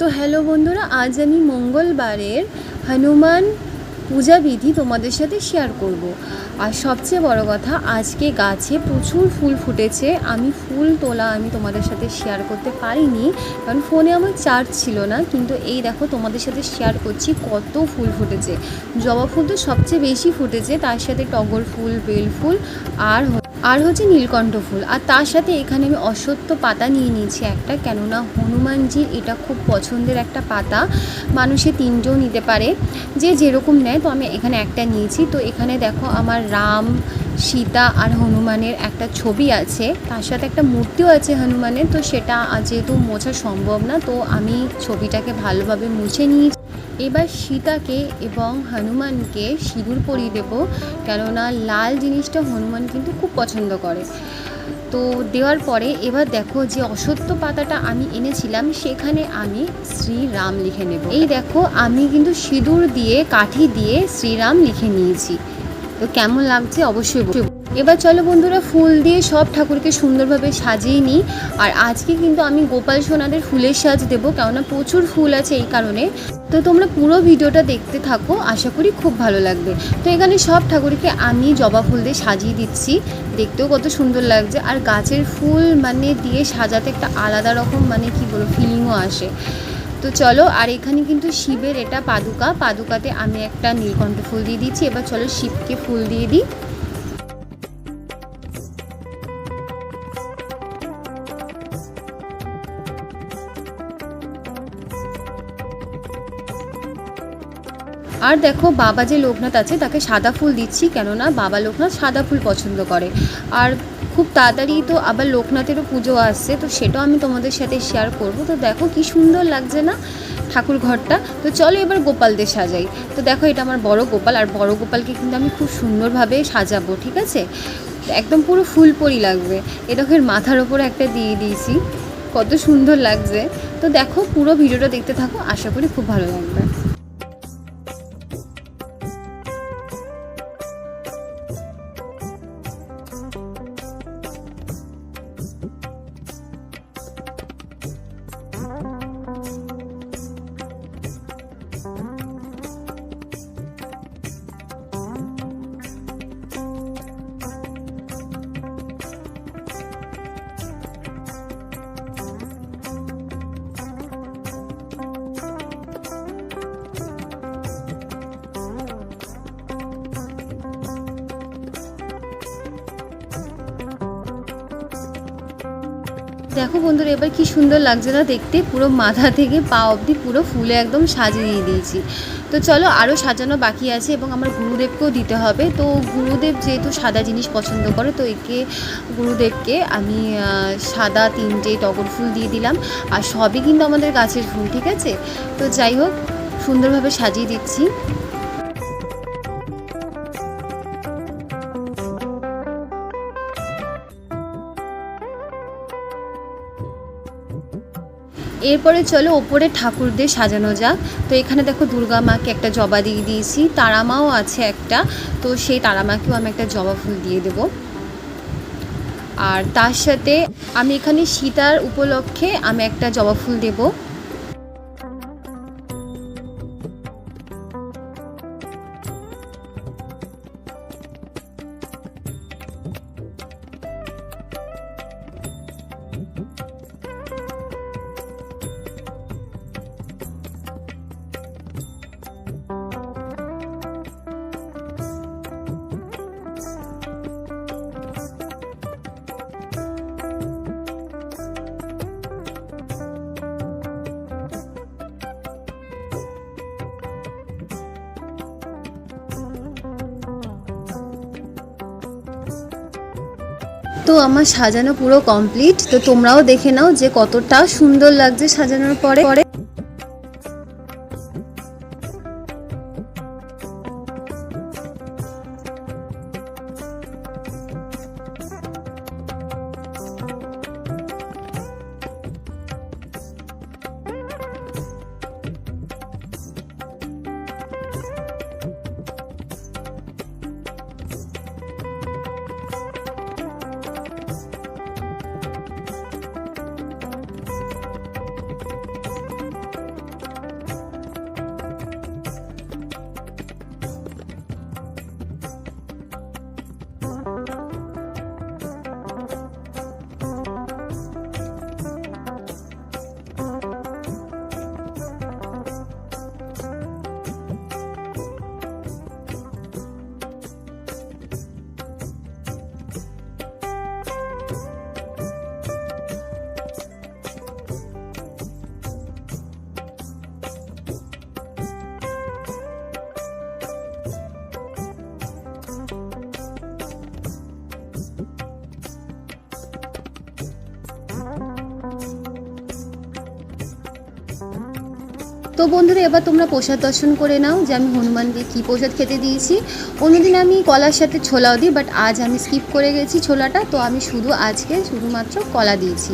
তো হ্যালো বন্ধুরা, আজ আমি মঙ্গলবারের হনুমান পূজা বিধি তোমাদের সাথে শেয়ার করব। আর সবচেয়ে বড় কথা, আজকে গাছে প্রচুর ফুল ফুটেছে। আমি ফুল তোলা আমি তোমাদের সাথে শেয়ার করতে পারিনি, কারণ ফোনে আমার চার্জ ছিল না। কিন্তু এই দেখো, তোমাদের সাথে শেয়ার করছি কত ফুল ফুটেছে। জবা ফুল তো সবচেয়ে বেশি ফুটেছে, তার সাথে টগর ফুল, বেল ফুল, আর আর হচ্ছে নীলকণ্ঠ ফুল। আর তার সাথে এখানে আমি অসত্য পাতা নিয়ে নিয়েছি একটা, কেননা হনুমানজির এটা খুব পছন্দের একটা পাতা। মানুষে তিনটেও নিতে পারে, যে যেরকম নেয়। তো আমি এখানে একটা নিয়েছি। তো এখানে দেখো আমার রাম, সীতা আর হনুমানের একটা ছবি আছে। তার সাথে একটা মূর্তিও আছে হনুমানের। তো সেটা যেহেতু মোছা সম্ভব না, তো আমি ছবিটাকে ভালোভাবে মুছে নিয়েছি। এবার সীতাকে এবং হনুমানকে সিঁদুর পরিয়ে দেবো, কেননা লাল জিনিসটা হনুমান কিন্তু খুব পছন্দ করে। তো দেওয়ার পরে এবার দেখো যে অসত্য পাতাটা আমি এনেছিলাম, সেখানে আমি শ্রীরাম লিখে নেব। এই দেখো, আমি কিন্তু সিঁদুর দিয়ে, কাঠি দিয়ে শ্রীরাম লিখে নিয়েছি। তো কেমন লাগছে অবশ্যই। এবার চলো বন্ধুরা, ফুল দিয়ে সব ঠাকুরকে সুন্দরভাবে সাজিয়ে নিই। আর আজকে কিন্তু আমি গোপাল সোনাদের ফুলের সাজ দেবো, কেননা প্রচুর ফুল আছে এই কারণে। তো তোমরা পুরো ভিডিওটা দেখতে থাকো, আশা করি খুব ভালো লাগবে। তো এখানে সব ঠাকুরকে আমি জবা ফুল দিয়ে সাজিয়ে দিচ্ছি। দেখতেও কত সুন্দর লাগছে। আর গাছের ফুল মানে দিয়ে সাজাতে একটা আলাদা রকম মানে কি বলব ফিলিংও আসে। তো চলো, আর এখানে কিন্তু শিবের এটা পাদুকা। পাদুকাতে আমি একটা নীলকণ্ঠ ফুল দিয়ে দিচ্ছি। এবার চলো শিবকে ফুল দিয়ে দিই। আর দেখো, বাবা যে লোকনাথ আছে, তাকে সাদা ফুল দিচ্ছি, কেননা বাবা লোকনাথ সাদা ফুল পছন্দ করে। আর খুব তাড়াতাড়ি তো আবার লোকনাথেরও পুজো আসছে, তো সেটাও আমি তোমাদের সাথে শেয়ার করব। তো দেখো, কি সুন্দর লাগছে না ঠাকুর ঘরটা। তো চলো এবার গোপালদের সাজাই। তো দেখো, এটা আমার বড় গোপাল, আর বড় গোপালকে কিন্তু আমি খুব সুন্দরভাবে সাজাবো, ঠিক আছে? একদম পুরো ফুল পরি লাগবে। এ দেখো এর মাথার ওপরে একটা দিয়ে দিয়েছি। কত সুন্দর লাগছে। তো দেখো, পুরো ভিডিওটা দেখতে থাকো, আশা করি খুব ভালো লাগবে। দেখো বন্ধুরা, এবার কি সুন্দর লাগছে না দেখতে? পুরো মাথা থেকে পা অবধি পুরো ফুলে একদম সাজিয়ে দিয়েছি। তো চলো আরও সাজানো বাকি আছে এবং আমার গুরুদেবকেও দিতে হবে। তো গুরুদেব যেহেতু সাদা জিনিস পছন্দ করে, তো একে গুরুদেবকে আমি সাদা তিনটে টগর ফুল দিয়ে দিলাম। আর সবই কিন্তু আমাদের গাছের ফুল, ঠিক আছে? তো যাই হোক, সুন্দরভাবে সাজিয়ে দিচ্ছি। এরপরে চলো ওপরে ঠাকুরদের সাজানো যাক। তো এখানে দেখো দুর্গা মাকে একটা জবা দিয়ে দিয়েছি, তারা মাও আছে একটা। তো সেই তারা মাকেও আমি একটা জবা ফুল দিয়ে দেবো। আর তার সাথে আমি এখানে সীতার উপলক্ষে আমি একটা জবা ফুল দেবো। তো আমার সাজানো পুরো কমপ্লিট তো তোমরাও দেখে নাও যে কতটা সুন্দর লাগছে সাজানোর পরে পরে। তো বন্ধুরা, এবার তোমরা প্রসাদ দর্শন করে নাও যে আমি হনুমানকে কী প্রসাদ খেতে দিয়েছি। অন্যদিন আমি কলার সাথে ছোলাও দিই বাট আজ আমি স্কিপ করে গেছি ছোলাটা, তো আমি শুধু আজকে শুধুমাত্র কলা দিয়েছি।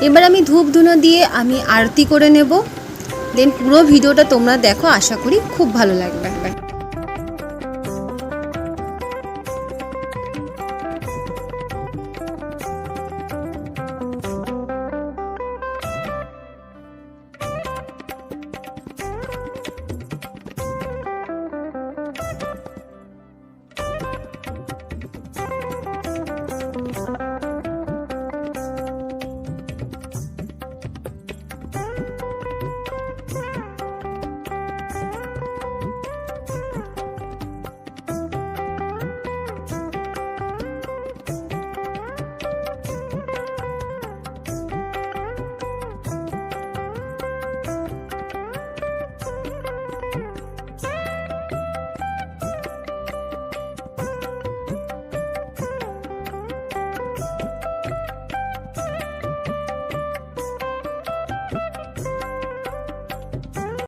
এবার আমি ধূপ ধুনো দিয়ে আমি আরতি করে নেব। দেন পুরো ভিডিওটা তোমরা দেখো, আশা করি খুব ভালো লাগবে।